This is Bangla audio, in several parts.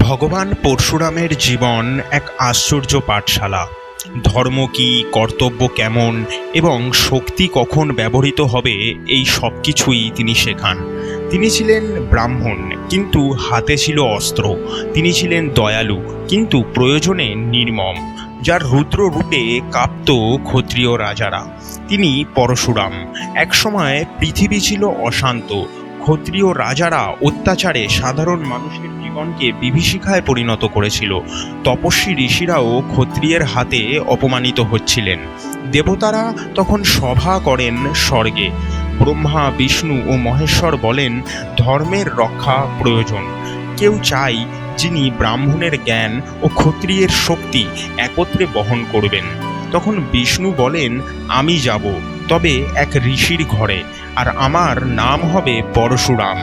ভগবান পরশুরামের জীবন এক আশ্চর্য পাঠশালা। ধর্ম কি, কর্তব্য কেমন এবং শক্তি কখন ব্যবহৃত হবে, এই সব কিছুই তিনি শেখান। তিনি ছিলেন ব্রাহ্মণ, কিন্তু হাতে ছিল অস্ত্র। তিনি ছিলেন দয়ালু, কিন্তু প্রয়োজনে নির্মম, যার রুদ্র রূপে কাঁপত ক্ষত্রিয় রাজারা। তিনি পরশুরাম। একসময় পৃথিবী ছিল অশান্ত। ক্ষত্রিয় রাজারা অত্যাচারে সাধারণ মানুষের জীবনকে বিভীষিকায় পরিণত করেছিল। তপস্বী ঋষিরাও ক্ষত্রিয়ের হাতে অপমানিত হচ্ছিলেন। দেবতারা তখন সভা করেন স্বর্গে। ব্রহ্মা, বিষ্ণু ও মহেশ্বর বলেন, ধর্মের রক্ষা প্রয়োজন। কেউ চাই যিনি ব্রাহ্মণের জ্ঞান ও ক্ষত্রিয়ের শক্তি একত্রে বহন করবেন। তখন বিষ্ণু বলেন, আমি যাব, তবে এক ঋষির ঘরে, আর আমার নাম হবে পরশুরাম।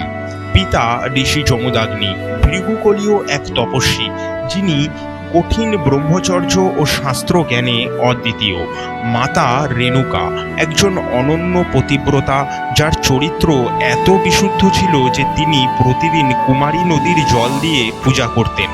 পিতা ঋষি যমুদাগ্নি ভৃগুকলীয় এক তপস্বী, যিনি কঠিন ব্রহ্মচর্য ও শাস্ত্র জ্ঞানে অদ্বিতীয়। মাতা রেণুকা, একজন অনন্য পতিব্রতা, যার চরিত্র এত বিশুদ্ধ ছিল যে তিনি প্রতিদিন কুমারী নদীর জল দিয়ে পূজা করতেন।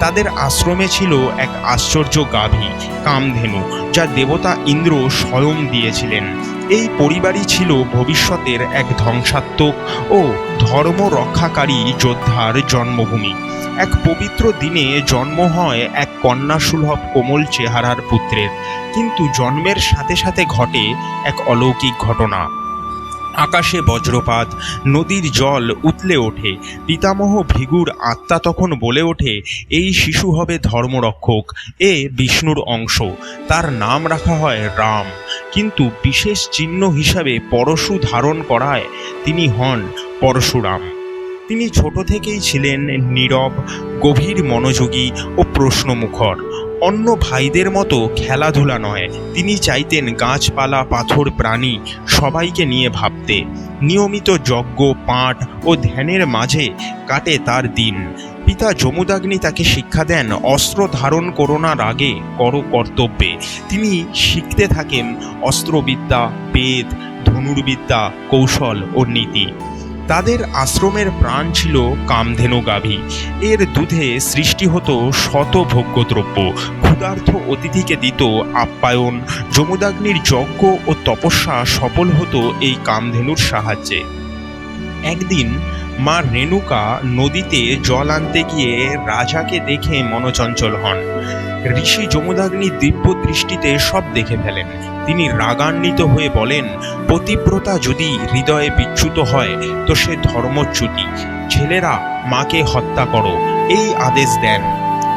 তাদের আশ্রমে ছিল এক আশ্চর্য গাভী, কামধেনু, যা দেবতা ইন্দ্র স্বয়ং দিয়েছিলেন। এই পরিবারই ছিল ভবিষ্যতের এক ধ্বংসাত্মক ও ধর্ম রক্ষাকারী যোদ্ধার জন্মভূমি। এক পবিত্র দিনে জন্ম হয় এক কন্যাসুলভ কোমল চেহারার পুত্রের। কিন্তু জন্মের সাথে সাথে ঘটে এক অলৌকিক ঘটনা। আকাশে বজ্রপাত, নদীর জল উতলে ওঠে, পিতামহ ভৃগুর আত্মা তখন বলে ওঠে, এই শিশু হবে ধর্মরক্ষক, এ বিষ্ণুর অংশ, তার নাম রাখা হয় রাম। কিন্তু বিশেষ চিহ্ন হিসাবে পরশু ধারণ করায় তিনি হন পরশুরাম। তিনি ছোট থেকেই ছিলেন নীরব, গভীর মনোযোগী ও প্রশ্নমুখর। অন্য ভাইদের মতো খেলাধুলা নয়, তিনি চাইতেন গাছপালা, পাথর, প্রাণী সবাইকে নিয়ে ভাবতে। নিয়মিত যজ্ঞ, পাঠ ও ধ্যানের মাঝে কাটে তার দিন। পিতা যমুদাগ্নি তাকে শিক্ষা দেন, অস্ত্র ধারণ করোনার আগে করো কর্তব্যে। তিনি শিখতে থাকেন অস্ত্রবিদ্যা, বেদ, ধনুর্বিদ্যা, কৌশল ও নীতি। তাদের আশ্রমের প্রাণ ছিল কামধেনু গাভী। এর দুধে সৃষ্টি হতো শত ভোগ্যদ্রব্য। ক্ষুধার্থ অতিথিকে দিত আপ্যায়ন। যমুদাগ্নির যজ্ঞ ও তপস্যা সফল হতো এই কামধেনুর সাহায্যে। একদিন মা রেণুকা নদীতে জল আনতে গিয়ে রাজাকে দেখে মনচঞ্চল হন। ঋষি যমুদাগ্নি দিব্য দৃষ্টিতে সব দেখে ফেলেন। তিনি রাগান্বিত হয়ে বলেন, পতিব্রতা যদি হৃদয়ে বিচ্যুত হয়, তো সে ধর্মচ্যুতি। ছেলেরা, মাকে হত্যা করো, এই আদেশ দেন।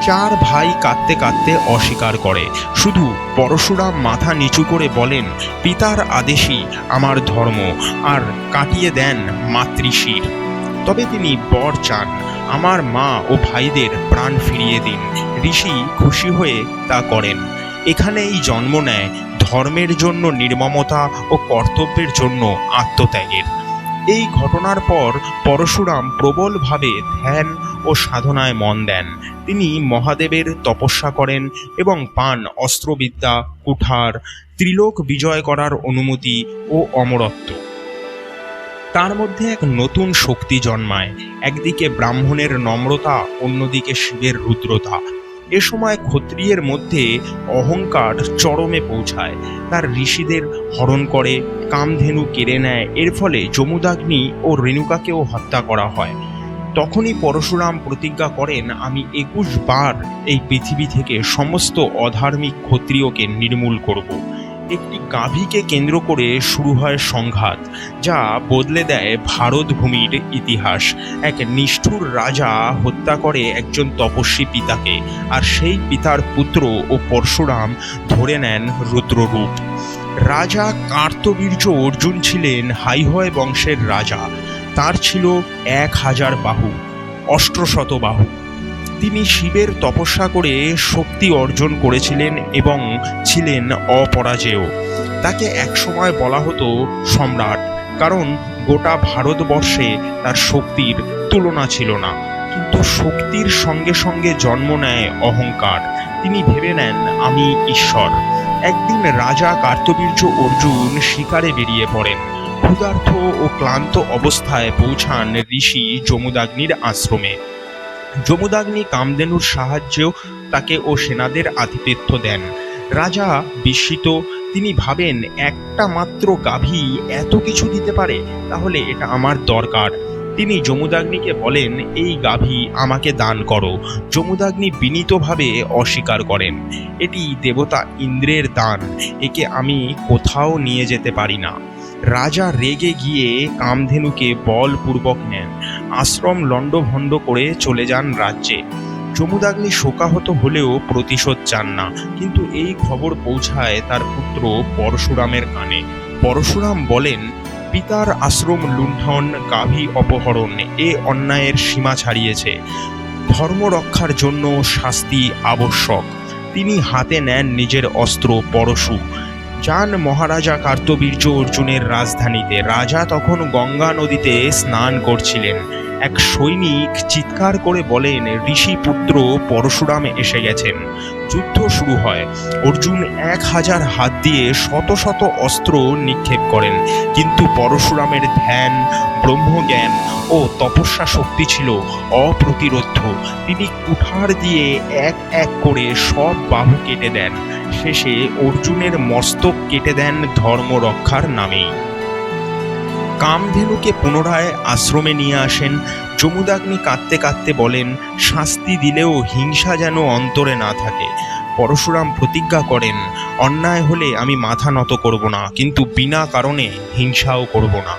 চার ভাই কাঁদতে কাঁদতে অস্বীকার করে। শুধু পরশুরাম মাথা নিচু করে বলেন, পিতার আদেশই আমার ধর্ম, আর কাটিয়ে দেন মাতৃশির। তবে তিনি বর চান। আমার মা ও ভাইদের প্রাণ ফিরিয়ে দিন। ঋষি খুশি হয়ে তা করেন। এখানেই জন্ম নেয় ধর্মের জন্য নির্মমতা ও কর্তব্যের জন্য আত্মত্যাগের। এই ঘটনার পর পরশুরাম প্রবলভাবে ধ্যান ও সাধনায় মন দেন। তিনি মহাদেবের তপস্যা করেন এবং পান অস্ত্রবিদ্যা, কুঠার, ত্রিলোক বিজয় করার অনুমতি ও অমরত্ব। তার মধ্যে এক নতুন শক্তি জন্মায়। একদিকে ব্রাহ্মণের নম্রতা, অন্যদিকে শিবের রুদ্রতা। এ সময় ক্ষত্রিয়ের মধ্যে অহংকার চরমে পৌঁছায়। তার ঋষিদের হরণ করে, কামধেনু কেড়ে নেয়। এর ফলে যমুদাগ্নি ও রেণুকাকেও হত্যা করা হয়। তখনই পরশুরাম প্রতিজ্ঞা করেন, আমি একুশ বার এই পৃথিবী থেকে সমস্ত অধার্মিক ক্ষত্রিয়কে নির্মূল করব। একটি গাভীকে কেন্দ্র করে শুরু হয় সংঘাত, যা বদলে দেয় ভারত ভূমির ইতিহাস। এক নিষ্ঠুর রাজা হত্যা করে একজন তপস্বী পিতাকে, আর সেই পিতার পুত্র ও পরশুরাম ধরে নেন রুদ্ররূপ। রাজা কার্তবীর্য অর্জুন ছিলেন হাইহয় বংশের রাজা। তার ছিল এক হাজার বাহু, অষ্টশত বাহু। তিনি শিবের তপস্যা করে শক্তি অর্জন করেছিলেন এবং ছিলেন অপরাজেয়। তাকে একসময় বলা হতো সম্রাট, কারণ গোটা ভারতবর্ষে তার শক্তির তুলনা ছিল না। কিন্তু শক্তির সঙ্গে সঙ্গে জন্ম নেয় অহংকার। তিনি ভেবে নেন, আমি ঈশ্বর। একদিন রাজা কার্তবীর্য অর্জুন শিকারে বেরিয়ে পড়েন। ক্ষুধার্থ ও ক্লান্ত অবস্থায় পৌঁছান ঋষি যমুদাগ্নির আশ্রমে। যমুদাগ্নি কামদেনুর সাহায্যেও তাকে ও সেনাদের আতিথ্য দেন। রাজা বিস্মিত, তিনি ভাবেন, একটা মাত্র গাভী এত কিছু দিতে পারে? তাহলে এটা আমার দরকার। তিনি যমুদাগ্নিকে বলেন, এই গাভী আমাকে দান করো। যমুদাগ্নি বিনীতভাবে অস্বীকার করেন, এটি দেবতা ইন্দ্রের দান, একে আমি কোথাও নিয়ে যেতে পারি না। রাজা রেগে গিয়ে কামধেনুকে বলপূর্বক নেন। আশ্রম লণ্ডভণ্ড করে চলে যান রাজ্যে। যমুদাগ্নি শোকাহত হলেও প্রতিশোধ চান না, কিন্তু এই খবর পৌঁছায় তার পুত্র পরশুরামের কানে। পরশুরাম বলেন, পিতার আশ্রম লুণ্ঠন, গাভী অপহরণ, এ অন্যায়ের সীমা ছাড়িয়েছে। ধর্ম রক্ষার জন্য শাস্তি আবশ্যক। তিনি হাতে নেন নিজের অস্ত্র পরশু। যান মহারাজা কার্তবীর্য অর্জুনের রাজধানীতে। রাজা তখন গঙ্গা নদীতে স্নান করছিলেন। এক সৈনিক চিৎকার করে বলেন, ঋষি পুত্র পরশুরাম এসে গেছেন। যুদ্ধ শুরু হয়। অর্জুন এক হাজার হাত দিয়ে শত শত অস্ত্র নিক্ষেপ করেন। কিন্তু পরশুরামের ধ্যান, ব্রহ্মজ্ঞান ও তপস্যা শক্তি ছিল অপ্রতিরোধ্য। তিনি কুঠার দিয়ে এক এক করে সব বাহু কেটে দেন। শেষে অর্জুনের মস্তক কেটে দেন ধর্ম রক্ষার নামেই। কামধেনুকে পুনরায় আশ্রমে নিয়ে আসেন। যমুদাগ্নি কাঁদতে কাঁদতে বলেন, শাস্তি দিলেও হিংসা যেন অন্তরে না থাকে। পরশুরাম প্রতিজ্ঞা করেন, অন্যায় হলে আমি মাথা নত করব না, কিন্তু বিনা কারণে হিংসাও করব না।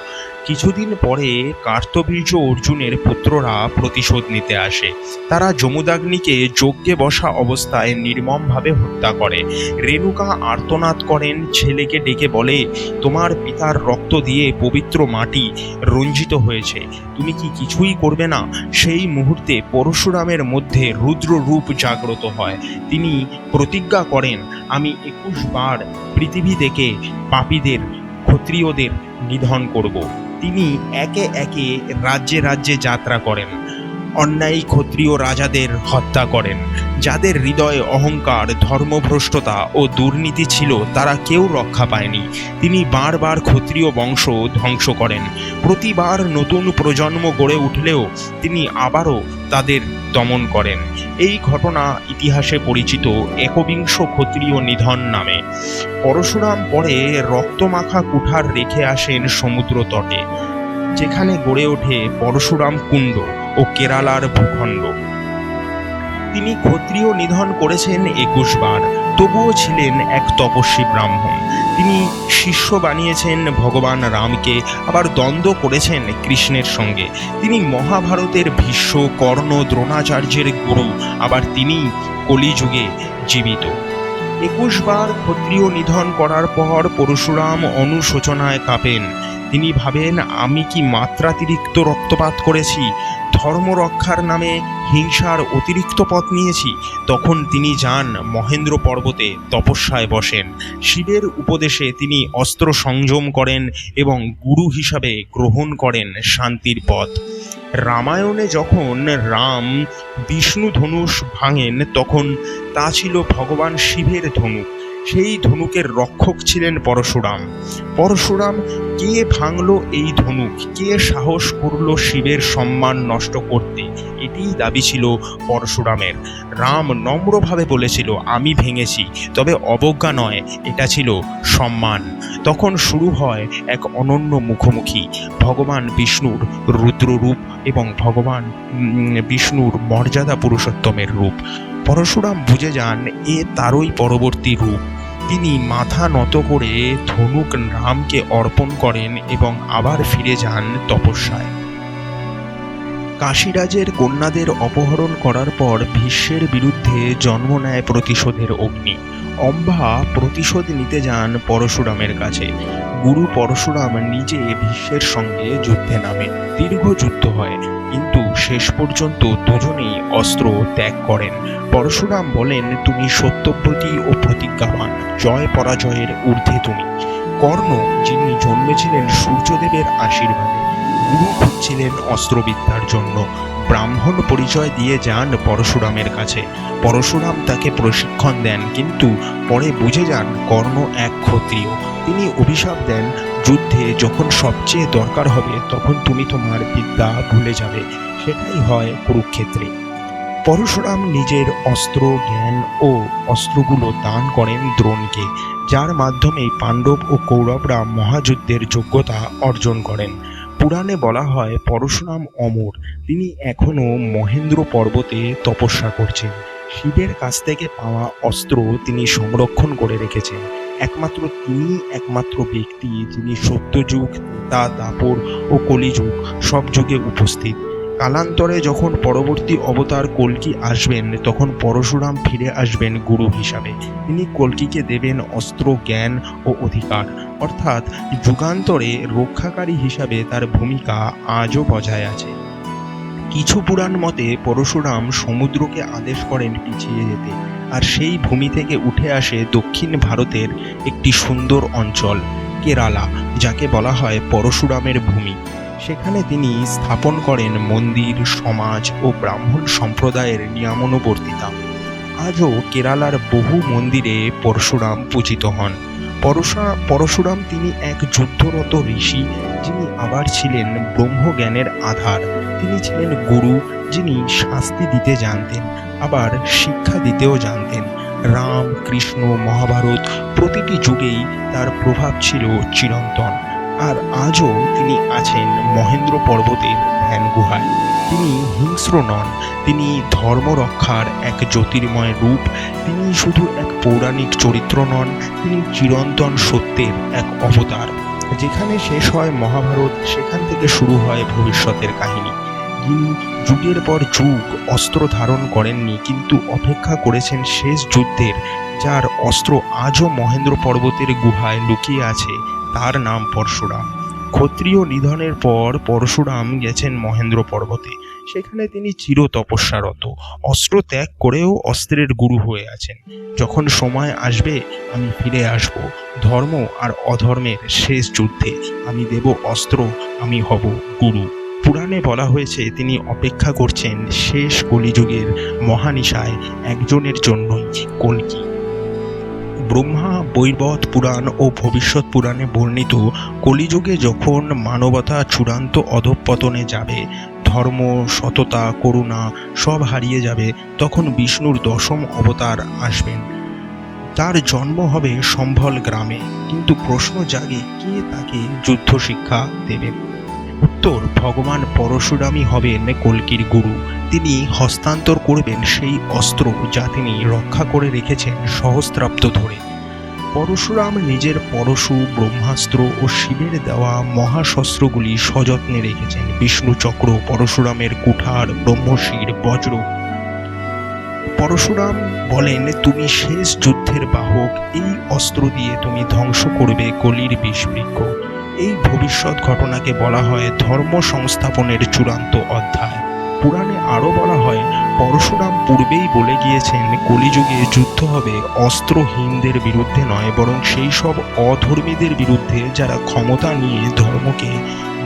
কিছুদিন পরে কার্তবীর্য অর্জুনের পুত্ররা প্রতিশোধ নিতে আসে। তারা যমুদাগ্নিকে যজ্ঞে বসা অবস্থায় নির্মমভাবে হত্যা করে। রেণুকা আর্তনাদ করেন, ছেলেকে ডেকে বলে, তোমার পিতার রক্ত দিয়ে পবিত্র মাটি রঞ্জিত হয়েছে। তুমি কি কিছুই করবে না? সেই মুহূর্তে পরশুরামের মধ্যে রুদ্র রূপ জাগ্রত হয়। তিনি প্রতিজ্ঞা করেন, আমি একুশ বার পৃথিবী থেকে পাপীদের, ক্ষত্রিয়দের নিধন করব। তিনি একে একে রাজ্যে রাজ্যে যাত্রা করেন। অন্যায়ী ক্ষত্রিয় রাজাদের হত্যা করেন। যাদের হৃদয়ে অহংকার, ধর্মভ্রষ্টতা ও দুর্নীতি ছিল, তারা কেউ রক্ষা পায়নি। তিনি বারবার ক্ষত্রিয় বংশ ধ্বংস করেন। প্রতিবার নতুন প্রজন্ম গড়ে উঠলেও তিনি আবারও তাদের দমন করেন। এই ঘটনা ইতিহাসে পরিচিত একবিংশ ক্ষত্রিয় নিধন নামে। পরশুরাম পরে রক্তমাখা কুঠার রেখে আসেন সমুদ্র তটে, যেখানে গড়ে ওঠে পরশুরাম কুণ্ড ও কেরালার ভূখণ্ড। তিনি ক্ষত্রিয় নিধন করেছেন একুশ বার। তবুও ছিলেন এক তপস্বী ব্রাহ্মণ। তিনি শিষ্য বানিয়েছেন ভগবান রামকে, আবার দ্বন্দ্ব করেছেন কৃষ্ণের সঙ্গে। তিনি মহাভারতের ভীষ্ম, কর্ণ, দ্রোণাচার্যের গুরু, আবার তিনি কলিযুগে জীবিত। একুশ বার ক্ষত্রিয় নিধন করার পর পরশুরাম অনুশোচনায় কাঁপেন। তিনি ভাবেন, আমি কি মাত্রাতিরিক্ত রক্তপাত করেছি? ধর্ম রক্ষার নামে হিংসার অতিরিক্ত পথ নিয়েছি। তখন তিনি যান মহেন্দ্র পর্বতে তপস্যায় বসেন। শিবের উপদেশে তিনি অস্ত্র সংযম করেন এবং গুরু হিসাবে গ্রহণ করেন শান্তির পথ। রামায়ণে যখন রাম বিষ্ণু ধনুষ ভাঙেন, তখন তা ছিল ভগবান শিবের ধনুক। সেই ধনুকের রক্ষক ছিলেন পরশুরাম। পরশুরাম কে ভাঙল এই ধনুক? কে সাহস করল শিবের সম্মান নষ্ট করতে? এটিই দাবি ছিল পরশুরামের। রাম নম্রভাবে বলেছিল, আমি ভেঙেছি, তবে অবজ্ঞা নয়, এটা ছিল সম্মান। তখন শুরু হয় এক অনন্য মুখোমুখি। ভগবান বিষ্ণুর রুদ্ররূপ এবং ভগবান বিষ্ণুর মর্যাদা পুরুষোত্তমের রূপ। পরশুরাম বুঝে যান, এ তারই পরবর্তী রূপ। তিনি মাথা নত করে ধনুক রামকে অর্পণ করেন এবং আবার ফিরে যান তপস্যায়। কাশীরাজের কন্যাদের অপহরণ করার পর ভীষ্মের বিরুদ্ধে জন্ম নেয় প্রতিশোধের অগ্নি। অম্বা প্রতিশোধ নিতে যান পরশুরামের কাছে। গুরু পরশুরাম নিজে ভীষ্মের সঙ্গে যুদ্ধে নামেন দীর্ঘ যুদ্ধ হয়, কিন্তু শেষ পর্যন্ত দুজনেই অস্ত্র ত্যাগ করেন। পরশুরাম বলেন, তুমি সত্যব্রতী ও প্রতিজ্ঞাবান। জয় পরাজয়ের ঊর্ধ্বে তুমি। কর্ণ, যিনি জন্মেছিলেন সূর্যদেবের আশীর্বাদে, গুরু খুঁজছিলেন অস্ত্রবিদ্যার জন্য। ব্রাহ্মণ পরিচয় দিয়ে যান পরশুরামের কাছে। পরশুরাম তাকে প্রশিক্ষণ দেন, কিন্তু পরে বুঝে যান কর্ণ এক ক্ষত্রিয়। তিনি অভিশাপ দেন, যুদ্ধে যখন সবচেয়ে দরকার হবে তখন তুমি তোমার বিদ্যা ভুলে যাবে। সেটাই হয় কুরুক্ষেত্রে। পরশুরাম নিজের অস্ত্র, জ্ঞান ও অস্ত্রগুলো দান করেন দ্রোণকে, যার মাধ্যমে পাণ্ডব ও কৌরবরা মহাযুদ্ধের যোগ্যতা অর্জন করেন। পুরাণে বলা হয় পরশুরাম অমর। তিনি এখনও মহেন্দ্র পর্বতে তপস্যা করছেন। শিবের কাছ থেকে পাওয়া অস্ত্র তিনি সংরক্ষণ করে রেখেছেন। একমাত্র তিনি একমাত্র ব্যক্তি যিনি সত্যযুগ তা দাপর ও কলিযুগ সব যুগে উপস্থিত। কালান্তরে যখন পরবর্তী অবতার কল্কি আসবেন, তখন পরশুরাম ফিরে আসবেন গুরু হিসাবে। তিনি কল্কিকে দেবেন অস্ত্র, জ্ঞান ও অধিকার। অর্থাৎ যুগান্তরে রক্ষাকারী হিসাবে তার ভূমিকা আজও বজায় আছে। কিছু পুরাণ মতে পরশুরাম সমুদ্রকে আদেশ করেন পিছিয়ে যেতে, আর সেই ভূমি থেকে উঠে আসে দক্ষিণ ভারতের একটি সুন্দর অঞ্চল, কেরালা, যাকে বলা হয় পরশুরামের ভূমি। সেখানে তিনি স্থাপন করেন মন্দির, সমাজ ও ব্রাহ্মণ সম্প্রদায়ের নিয়মানুবর্তিতা। আজও কেরালার বহু মন্দিরে পরশুরাম পূজিত হন। পরশা, পরশুরাম তিনি এক যুদ্ধরত ঋষি, যিনি আবার ছিলেন ব্রহ্মজ্ঞানের আধার। তিনি ছিলেন গুরু, যিনি শাস্তি দিতে জানতেন, আবার শিক্ষা দিতেও জানতেন। রাম, কৃষ্ণ, মহাভারত প্রতিটি যুগেই তার প্রভাব ছিল চিরন্তন। আর আজও তিনি আছেন মহেন্দ্র পর্বতের ধ্যান গুহায়। তিনি হিংস্র নন, তিনি ধর্ম রক্ষার এক জ্যোতির্ময় রূপ, তিনি শুধু এক পৌরাণিক চরিত্র নন, তিনি চিরন্তন সত্যের এক অবতার। যেখানে শেষ হয় মহাভারত, সেখান থেকে শুরু হয় ভবিষ্যতের কাহিনী। যিনি যুগের পর যুগ অস্ত্র ধারণ করেননি, কিন্তু অপেক্ষা করেছেন শেষ যুদ্ধের, যার অস্ত্র আজও মহেন্দ্র পর্বতের গুহায় লুকিয়ে আছে। তার নাম পরশুরাম। ক্ষত্রিয় নিধনের পর পরশুরাম গেছেন মহেন্দ্র পর্বতে। সেখানে তিনি চির তপস্যারত অস্ত্র ত্যাগ করেও অস্ত্রের গুরু হয়ে আছেন। যখন সময় আসবে, আমি ফিরে আসব। ধর্ম আর অধর্মের শেষ যুদ্ধে আমি দেব অস্ত্র, আমি হব গুরু। পুরাণে বলা হয়েছে, তিনি অপেক্ষা করছেন শেষ কলিযুগের মহানিশায় একজনের জন্যই কলকি। ব্রহ্মা বৈবত পুরাণ ও ভবিষ্যৎ পুরাণে বর্ণিত কলিযুগে যখন মানবতা চূড়ান্ত অধঃপতনে যাবে, ধর্ম, সততা, করুণা সব হারিয়ে যাবে, তখন বিষ্ণুর দশম অবতার আসবেন। তার জন্ম হবে সম্ভল গ্রামে। কিন্তু প্রশ্ন জাগে, কে তাকে যুদ্ধ শিক্ষা দেবেন? উত্তর, ভগবান পরশুরামই হবেন কল্কির গুরু। তিনি হস্তান্তর করবেন সেই অস্ত্র যা তিনি রক্ষা করে রেখেছেন সহস্রাব্দ ধরে। পরশুরাম নিজের পরশু, ব্রহ্মাস্ত্র ও শিবের দেওয়া মহাশস্ত্রগুলি সযত্নে রেখেছেন। বিষ্ণুচক্র পরশুরামের কুঠার, ব্রহ্মশির, বজ্র। পরশুরাম বলেন, তুমি শেষ যুদ্ধের বাহক, এই অস্ত্র দিয়ে তুমি ধ্বংস করবে কলির বিষবৃক্ষ। এই ভবিষ্যৎ ঘটনাকে বলা হয় ধর্ম সংস্থাপনের চূড়ান্ত অধ্যায়। পুরাণে আরও বলা হয়, পরশুরাম পূর্বেই বলে গিয়েছেন, কলিযুগে যুদ্ধ হবে অস্ত্রহীনদের বিরুদ্ধে নয়, বরং সেই সব অধর্মীদের বিরুদ্ধে যারা ক্ষমতা নিয়ে ধর্মকে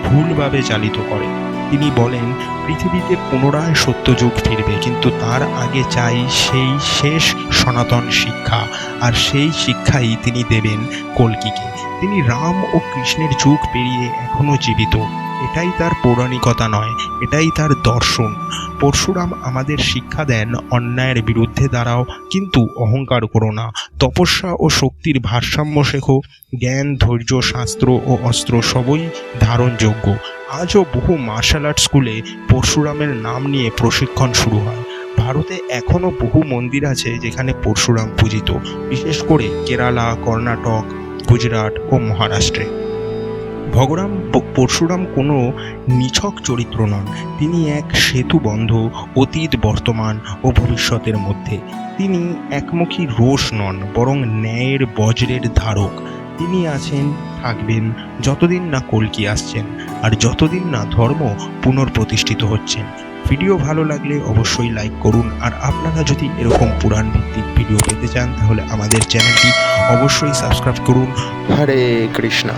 ভুলভাবে চালিত করে। তিনি বলেন, পৃথিবীতে পুনরায় সত্যযুগ ফিরবে, কিন্তু তার আগে চাই সেই শেষ সনাতন শিক্ষা, আর সেই শিক্ষাই তিনি দেবেন কল্কিকে। তিনি রাম ও কৃষ্ণের যুগ পেরিয়ে এখনও জীবিত। এটাই তার পৌরাণিকতা নয়, এটাই তার দর্শন। পরশুরাম আমাদের শিক্ষা দেন অন্যায়ের বিরুদ্ধে দাঁড়াও, কিন্তু অহংকার করো না। তপস্যা ও শক্তির ভারসাম্য শেখো, জ্ঞান, ধৈর্য, শাস্ত্র ও অস্ত্র সবই ধারণযোগ্য। আজও বহু মার্শাল আর্ট স্কুলে পরশুরামের নাম নিয়ে প্রশিক্ষণ শুরু হয়। ভারতে এখনও বহু মন্দির আছে যেখানে পরশুরাম পূজিত, বিশেষ করে কেরালা, কর্ণাটক, গুজরাট ও মহারাষ্ট্রে। ভগরাম পরশুরাম কোনো নিছক চরিত্র নন। তিনি এক সেতুবন্ধ অতীত বর্তমান ও ভবিষ্যতের মধ্যে। তিনি একমুখী রোষ নন, বরং ন্যায়ের বজ্রের ধারক। তিনি আছেন, থাকবেন, যতদিন না কলকি আসছেন, আর যতদিন না ধর্ম পুনর্প্রতিষ্ঠিত হচ্ছেন। ভিডিও ভালো লাগলে অবশ্যই লাইক করুন, আর আপনারা যদি এরকম পুরাণ ভিত্তিক ভিডিও পেতে চান, তাহলে আমাদের চ্যানেলটি অবশ্যই সাবস্ক্রাইব করুন। হরে কৃষ্ণা।